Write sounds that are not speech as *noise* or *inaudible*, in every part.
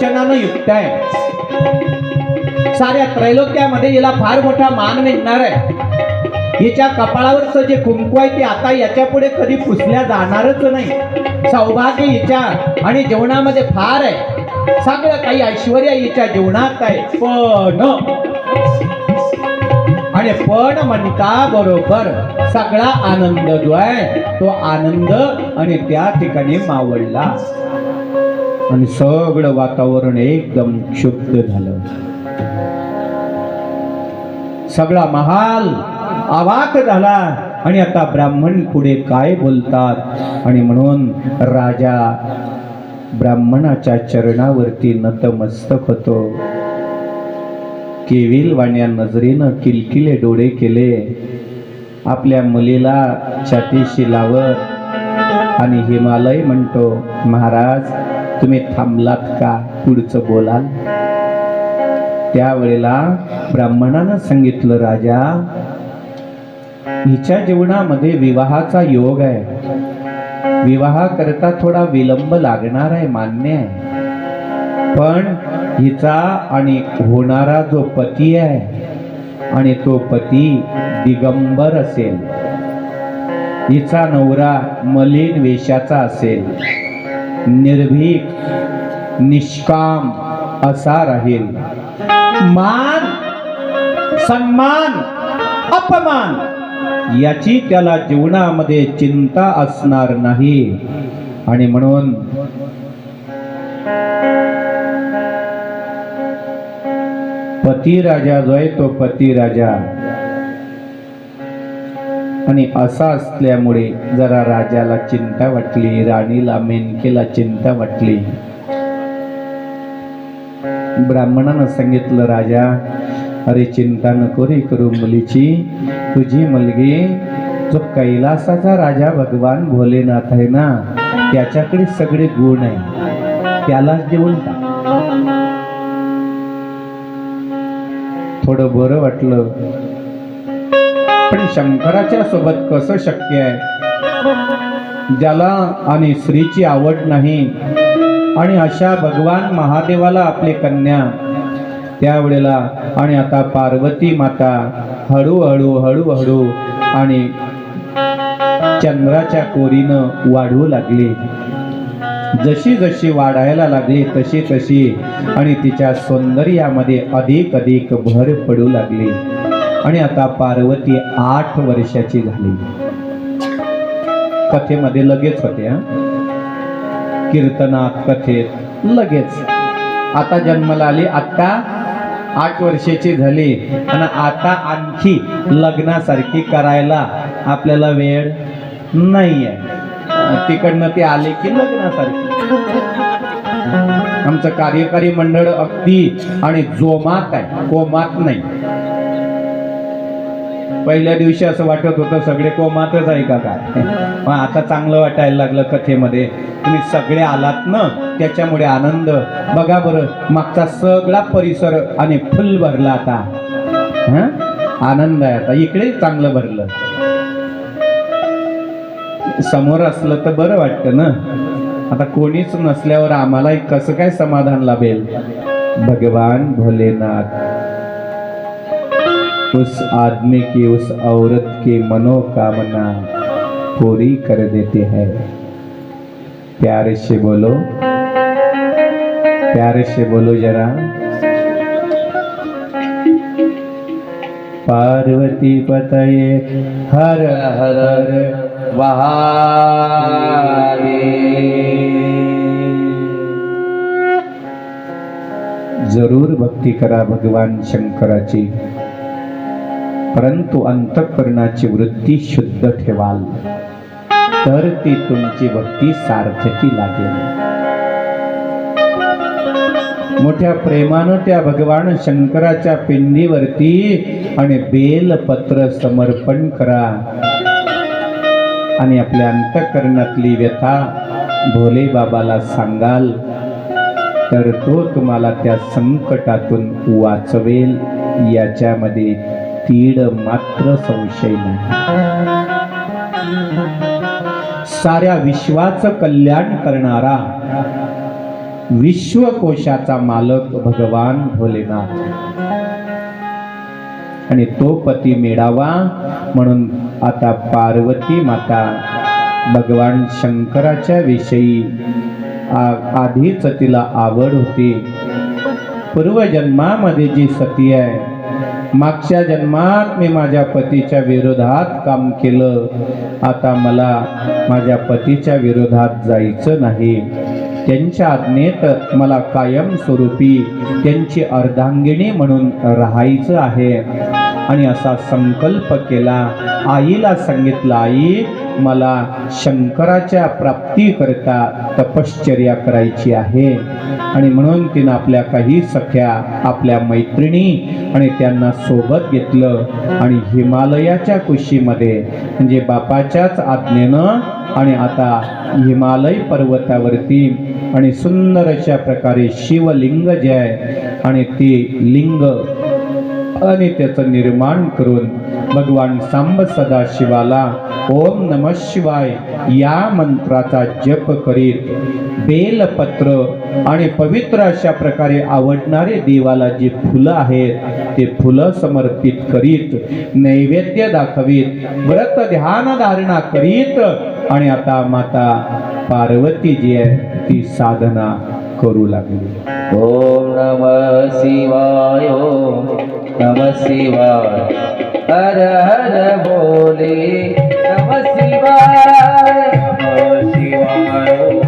लक्षणानं युक्त आहे. साऱ्या त्रैलोक्यामध्ये हिला फार मोठा मान मिळणार आहे. हिच्या कपाळावरचं जे कुंकू आहे ते आता याच्यापुढे कधी पुसल्या जाणारच नाही. सौभाग्य हिच्या आणि जेवणामध्ये फार आहे. सगळं काही ऐश्वर हिच्या जीवनात आहे. पण आणि पण म्हणता बरोबर सगळा आनंद जो आहे तो आनंद आणि त्या ठिकाणी मावळला. आणि सगळं वातावरण एकदम क्षुब्ध झालं. सगळा महाल आवाक झाला. आणि आता ब्राह्मण पुढे काय बोलतात? आणि म्हणून राजा ब्राह्मणाच्या चरणावरती नतमस्तक होतो. केविल वाण्या नजरेनं किलकिले डोळे केले. आपल्या मुलीला छातीशी लावत आणि हिमालय म्हणतो महाराज तुम्ही थांबलात का? पुढचं बोलाल. त्यावेळेला ब्राह्मणानं सांगितलं राजा हिच्या जीवनामध्ये विवाहाचा योग आहे. विवाह करता थोडा विलंब लागणार आहे मान्य आहे. पण हिचा आणि होणारा जो पती आहे आणि तो पती दिगंबर असेल. हिचा नवरा मलिन वेशाचा असेल. निर्भीक निष्काम असा राहील. मान सन्मान अपमान याची त्याला जीवनामध्ये चिंता असणार नाही. आणि म्हणून पती राजा जो आहे तो पती राजा. आणि असा असल्यामुळे जरा राजाला चिंता वाटली राणीला मेनकेला चिंता वाटली. ब्राह्मणानं सांगितलं राजा अरे चिंता नको रे करू मुलीची. तुझी मुलगी जो कैलासाचा राजा भगवान भोलेनाथ आहे ना त्याच्याकडे सगळे गुण आहे. त्यालाच देऊन टाक. थोडं बरं वाटलं. पण शंकराच्या सोबत कसं शक्य आहे? ज्याला आणि स्त्रीची आवड नाही आणि अशा भगवान महादेवाला आपली कन्या त्यावेळेला आणि आता पार्वती माता हळूहळू हळूहळू आणि चंद्राच्या कोरीनं वाढू लागली. जशी जशी वाढायला लागली तशी तशी आणि तिच्या सौंदर्यामध्ये अधिक अधिक भर पडू लागली. आणि आता पार्वती आठ वर्षाची झाली. कथेमध्ये लगेच होते कीर्तना कीर्तनात कथेत लगेच. आता जन्माला आली आता आठ वर्षाची झाली. आणि आता आणखी लग्नासारखी करायला आपल्याला वेळ नाही आहे तिकडनं ते आले की लग्नासारखी. आमचं कार्यकारी मंडळ अगदी आणि जोमात आहे कोमात नाही. पहिल्या दिवशी असं वाटत होतं सगळे कोमातच आहे का काय? पण आता चांगलं वाटायला लागलं कथेमध्ये. तुम्ही सगळे आलात ना त्याच्यामुळे आनंद. बघा बरं मागचा सगळा परिसर आणि फुल भरला आता. हं? आनंद आहे आता. इकडे चांगलं भरलं. समोर असलं तर बरं वाटतं ना. आता कोणीच नसल्यावर आम्हाला कसं काय समाधान लाभेल? भगवान भोलेनाथ. उस आदमी की उस औरत की मनोकामना पूरी कर देते हैं। प्यारे से बोलो। प्यार से बोलो जरा। पार्वती पतये हर हर वहारे ज़रूर भक्ति करा भगवान शंकराची। परंतु अंतःकरणाची वृत्ती शुद्ध ठेवाल. तर ती तुमची भक्ती सार्थकी लागेल. मोठ्या प्रेमानं त्या भगवान शंकराच्या पिंडीवरती आणि बेलपत्र समर्पण करा. आणि आपल्या अंतःकरणातली व्यथा भोले बाबाला सांगाल. तर तो तुम्हाला त्या संकटातून वाचवेल. याच्यामध्ये तीड मात्र संशय नाही. साऱ्या विश्वाचं कल्याण करणारा विश्वकोशाचा मालक भगवान भोलेनाथ. आणि तो पती मिळावा म्हणून आता पार्वती माता भगवान शंकराच्या विषयी आधीच तिला आवड होती. पूर्वजन्मामध्ये जी सती आहे मागच्या जन्मात मी माझ्या पतीच्या विरोधात काम केलं. आता मला माझ्या पतीच्या विरोधात जायचं नाही. त्यांच्या आज्ञेत मला कायमस्वरूपी त्यांची अर्धांगिणी म्हणून राहायचं आहे. आणि असा संकल्प केला. आईला सांगितलं आई मला शंकराच्या प्राप्तीकरता तपश्चर्या करायची आहे. आणि म्हणून तिनं आपल्या काही सख्या आपल्या मैत्रिणी आणि त्यांना सोबत घेतलं. आणि हिमालयाच्या कुशीमध्ये म्हणजे बापाच्याच आज्ञेनं आणि आता हिमालय पर्वतावरती आणि सुंदर अशा प्रकारे शिवलिंग जे आहे आणि ते लिंग आणि त्याचं निर्माण करून भगवान सांब सदाशिवाला ओम नम शिवाय या मंत्राचा जप करीत बेलपत्र आणि पवित्र अशा प्रकारे आवडणारे देवाला जे फुलं आहेत ते फुलं समर्पित करीत नैवेद्य दाखवीत व्रत ध्यान धारणा करीत आणि आता माता पार्वती जी आहे ती साधना करू लागली. ओम नम शिवाय ओम नम शिवाय हर हर बोले नम शिवाय नम शिवाय नम शिवाय.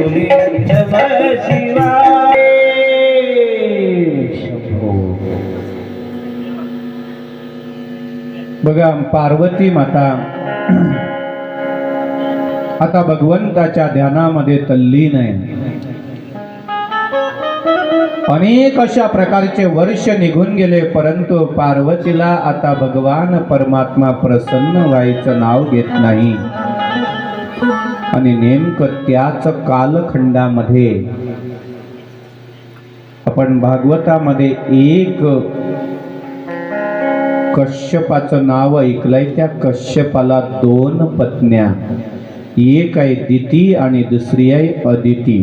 बघा पार्वती माता आता भगवंताच्या ध्यानामध्ये तल्लीन आहे अनेक अशा प्रकारचे वर्ष निघून गेले परंतु पार्वतीला आता भगवान परमात्मा प्रसन्न व्हायचं नाव घेत नाही. आणि नेमकं त्याच कालखंडामध्ये आपण भागवतामध्ये एक कश्यपाचं नाव ऐकलंय त्या कश्यपाला दोन पत्न्या. एक आहे दिती आणि दुसरी आहे अदिती.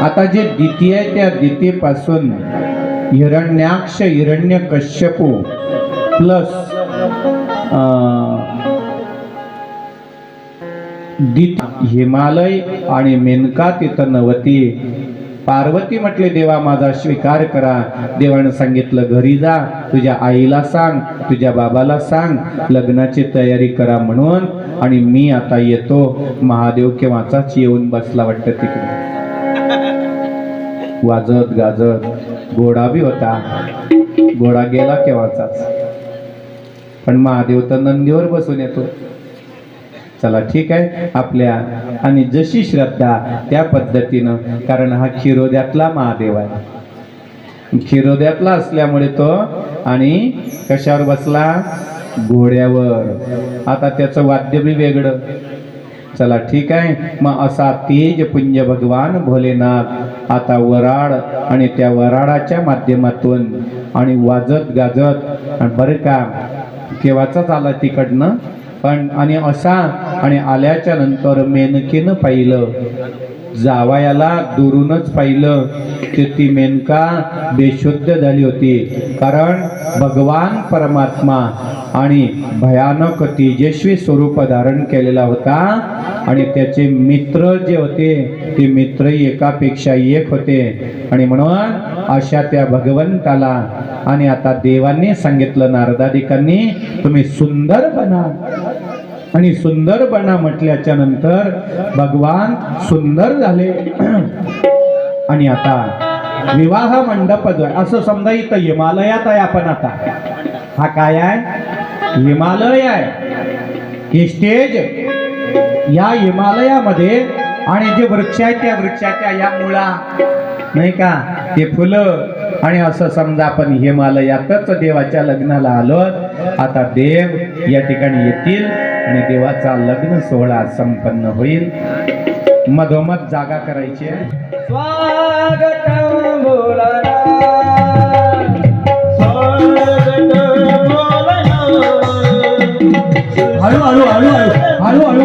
आता जे दिती आहे त्या दितीपासून हिरण्याक्ष हिरण्य कश्यपू प्लस हिमालय आणि मेनका तिथं नवती. पार्वती म्हटले देवा माझा स्वीकार करा. देवानं सांगितलं घरी जा. तुझ्या आईला सांग. तुझ्या बाबाला सांग. लग्नाची तयारी करा म्हणून. आणि मी आता येतो. महादेव केव्हाचाच येऊन बसला वाटतं तिकडे. *laughs* वाजत गाजत. घोडा बी होता. घोडा गेला केव्हाचाच. पण महादेव तर नंदीवर बसून येतो. चला ठीक आहे? आपल्या आणि जशी श्रद्धा त्या पद्धतीनं कारण हा खिरोद्यातला महादेव आहे. खिरोद्यातला असल्यामुळे तो आणि कशावर बसला? घोड्यावर. आता त्याचं वाद्य बी वेगळं. चला ठीक आहे? मग असा तेज पुंज भगवान भोलेनाथ आता वराड आणि त्या वराडाच्या माध्यमातून आणि वाजत गाजत आणि बरं का केव्हाचाच आला तिकडनं? पण आणि असा आणि आल्याच्यानंतर मेनकीनं पाहिलं. जावयाला दुरूनच पाहिलं. की ती मेनका बेशुद्ध झाली होती. कारण भगवान परमात्मा आणि भयानक तेजस्वी स्वरूप धारण केलेला होता. आणि त्याचे मित्र जे होते ते मित्र एकापेक्षा एक होते. आणि म्हणून अशा त्या भगवंताला आणि आता देवांनी सांगितलं नारदादिकांनी तुम्ही सुंदर बना. आणि सुंदरपणा म्हटल्याच्या नंतर भगवान सुंदर झाले. *clears throat* आणि आता विवाह मंडप असं समजा इथं हिमालयात आहे आपण आता. हा काय आहे? हिमालय आहे. हे स्टेज या हिमालयामध्ये आणि जे वृक्ष आहेत त्या वृक्षाच्या या मुळा नाही का? ते फुलं. आणि असं समजा आपण हिमालयातच देवाच्या लग्नाला आलो आता देव या ठिकाणी येतील आणि देवाचा लग्न सोहळा संपन्न होईल. मधोमध जागा करायची आहे. स्वागतम बोलना. हळू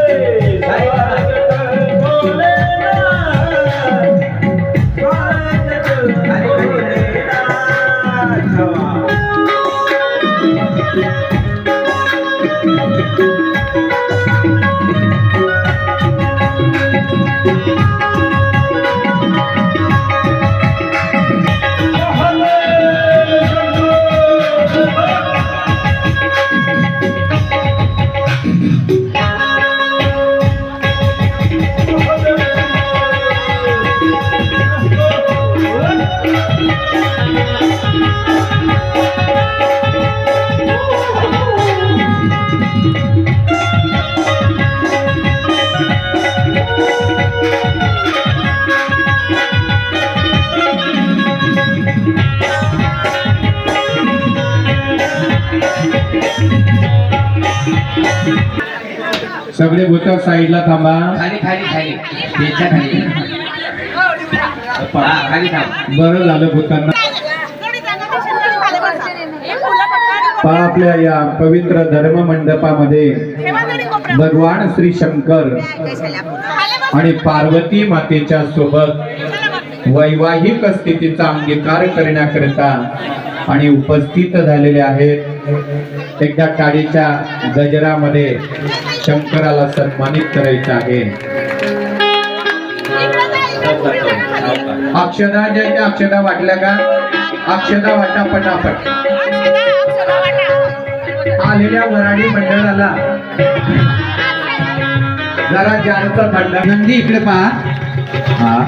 सगळे भूत साईडला थांबा. खाली खाली खाली. बेच्या खाली. हा, खाली थांब. बरं झालं भूतांना. पहा आपल्या या पवित्र धर्म मंडपामध्ये. भगवान श्री शंकर आणि पार्वती मातेच्या सोबत वैवाहिक स्थितीचा अंगीकार करण्याकरिता आणि उपस्थित झालेले आहेत. एकदा टाळीच्या गजरामध्ये शंकराला सन्मानित करायचं आहे. अक्षदा ज्याच्या अक्षदा वाटल्या का? अक्षदा वाटा पटापट. आलेल्या वराडी मंडळाला. जरा जास्त थंड. नंदी इकडे पहा. हा.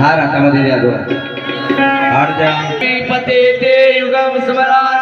हार हातामध्ये द्या दोन हार द्या. ते युगम स्मरण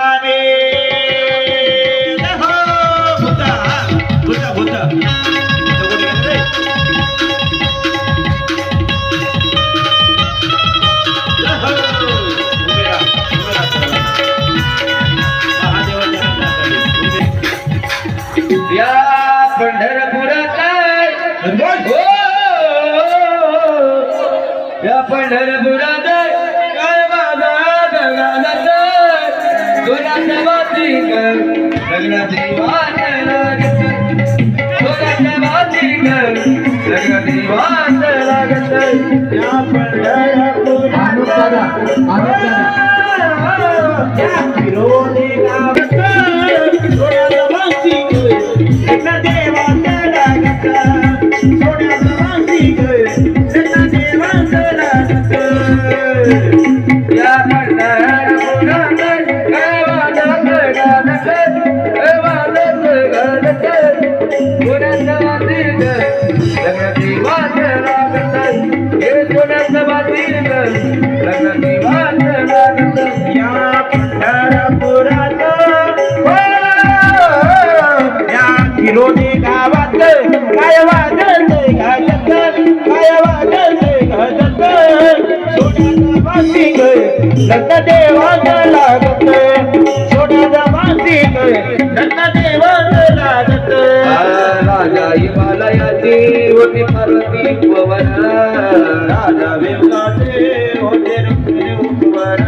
વિરોધી होते होते पार्वती उपवर राधा विवलाटे होते रुक्मिणी उपवर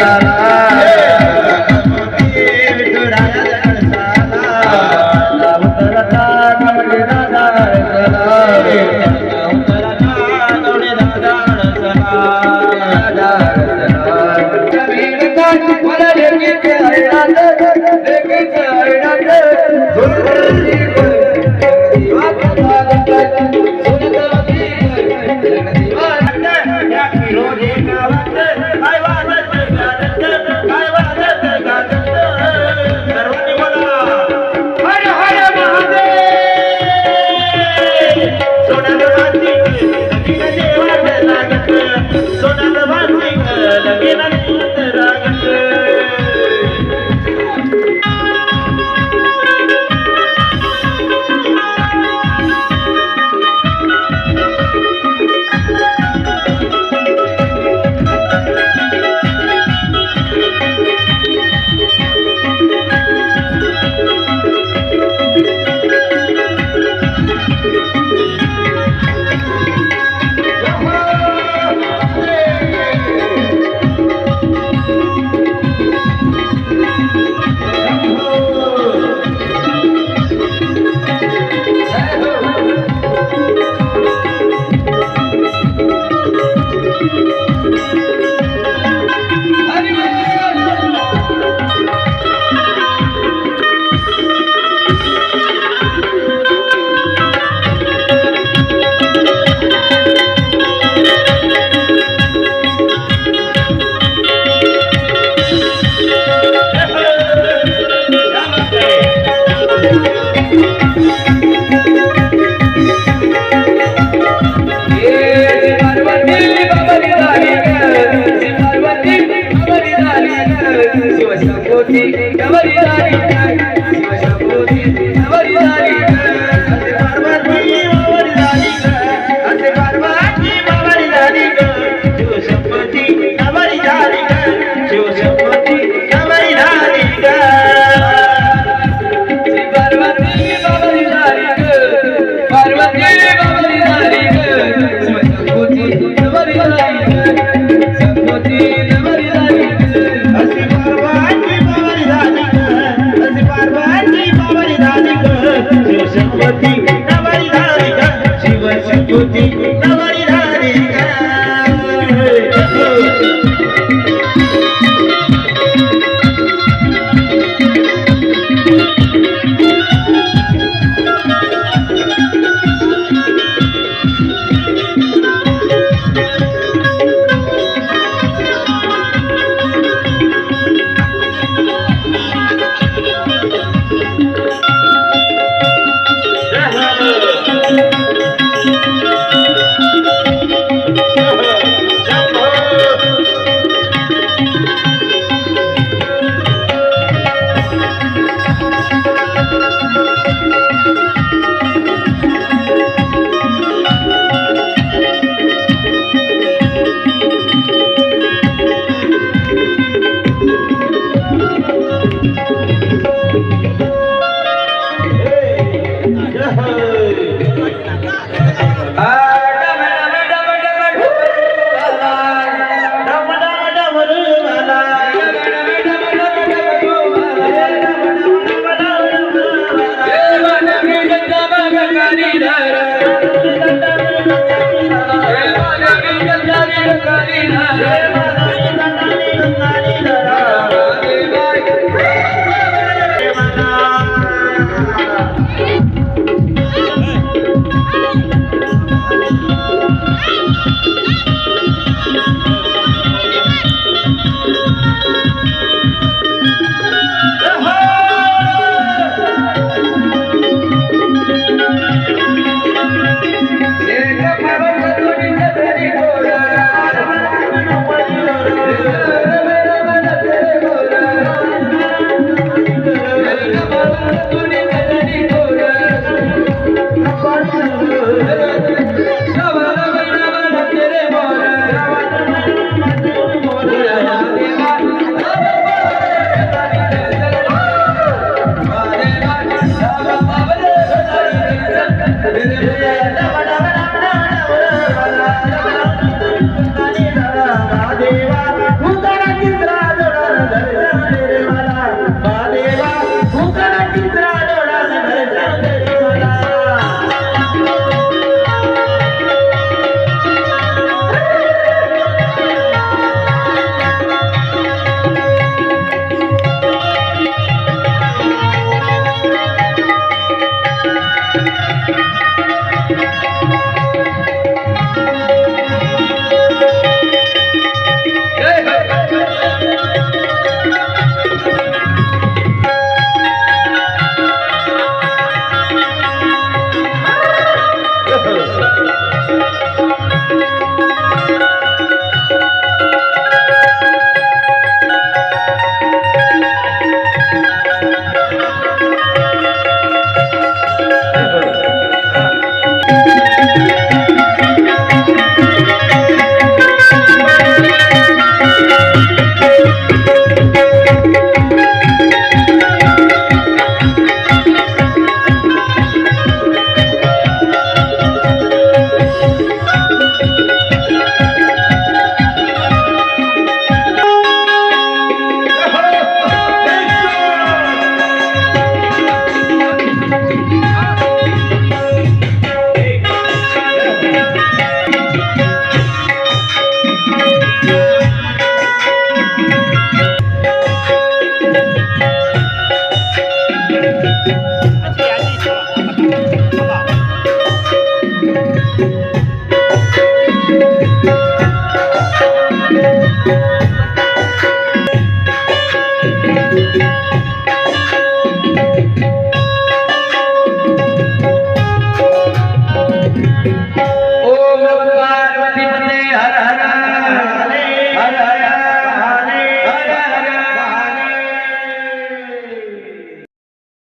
তারা